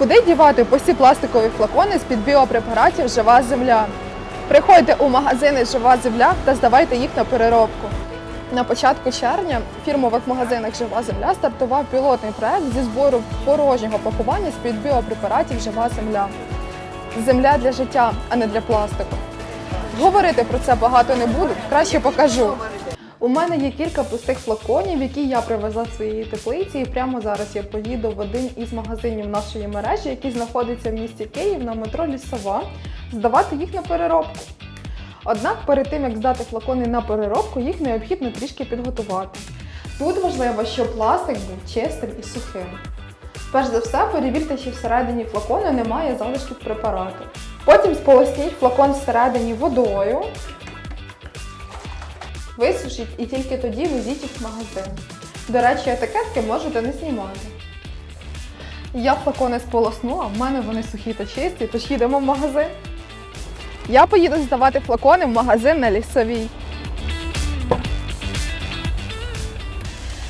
Куди дівати пусті пластикові флакони з-під біопрепаратів Жива земля? Приходьте у магазини Жива земля та здавайте їх на переробку. На початку червня в фірмових магазинах Жива земля стартував пілотний проект зі збору порожнього пакування з-під біопрепаратів Жива земля. Земля для життя, а не для пластику. Говорити про це багато не буду, краще покажу. У мене є кілька пустих флаконів, які я привезла з своєї теплиці, і прямо зараз я поїду в один із магазинів нашої мережі, який знаходиться в місті Київ на метро Лісова, здавати їх на переробку. Однак перед тим як здати флакони на переробку, їх необхідно трішки підготувати. Тут важливо, щоб пластик був чистим і сухим. Перш за все, перевірте, чи всередині флакону немає залишків препарату. Потім сполосніть флакон всередині водою, висушіть і тільки тоді везіть їх в магазин. До речі, етикетки можете не знімати. Я флакони сполоснула, в мене вони сухі та чисті, тож їдемо в магазин. Я поїду здавати флакони в магазин на лісовій.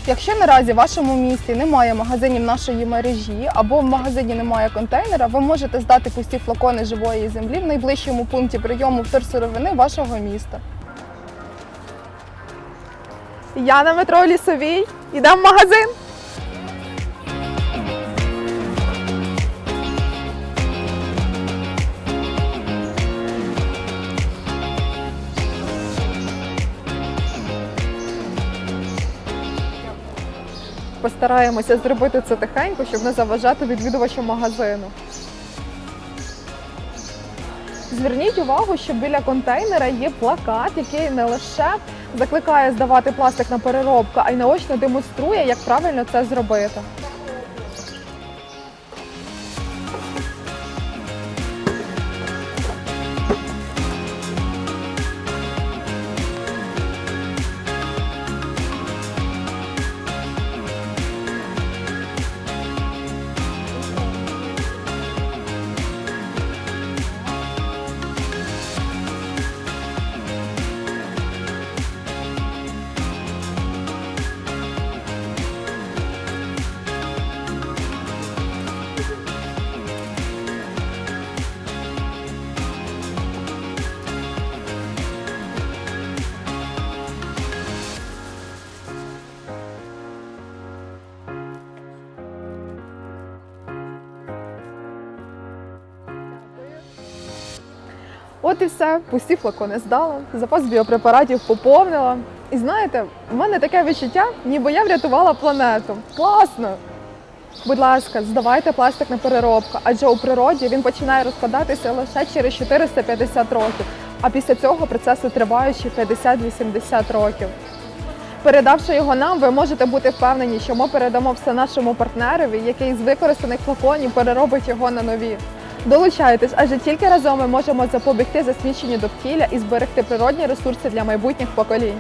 Якщо наразі в вашому місті немає магазинів нашої мережі або в магазині немає контейнера, ви можете здати пусті флакони живої землі в найближчому пункті прийому вторсировини вашого міста. Я на метро лісовій. Йдемо в магазин. Постараємося зробити це тихенько, щоб не заважати відвідувачам магазину. Зверніть увагу, що біля контейнера є плакат, який не лише закликає здавати пластик на переробку, а й наочно демонструє, як правильно це зробити. От і все, пусті флакони здала, запас біопрепаратів поповнила. І знаєте, в мене таке відчуття, ніби я врятувала планету. Класно! Будь ласка, здавайте пластик на переробку, адже у природі він починає розкладатися лише через 450 років, а після цього процеси тривають ще 50-80 років. Передавши його нам, ви можете бути впевнені, що ми передамо все нашому партнерові, який з використаних флаконів переробить його на нові. Долучайтесь, адже тільки разом ми можемо запобігти засміченню довкілля і зберегти природні ресурси для майбутніх поколінь.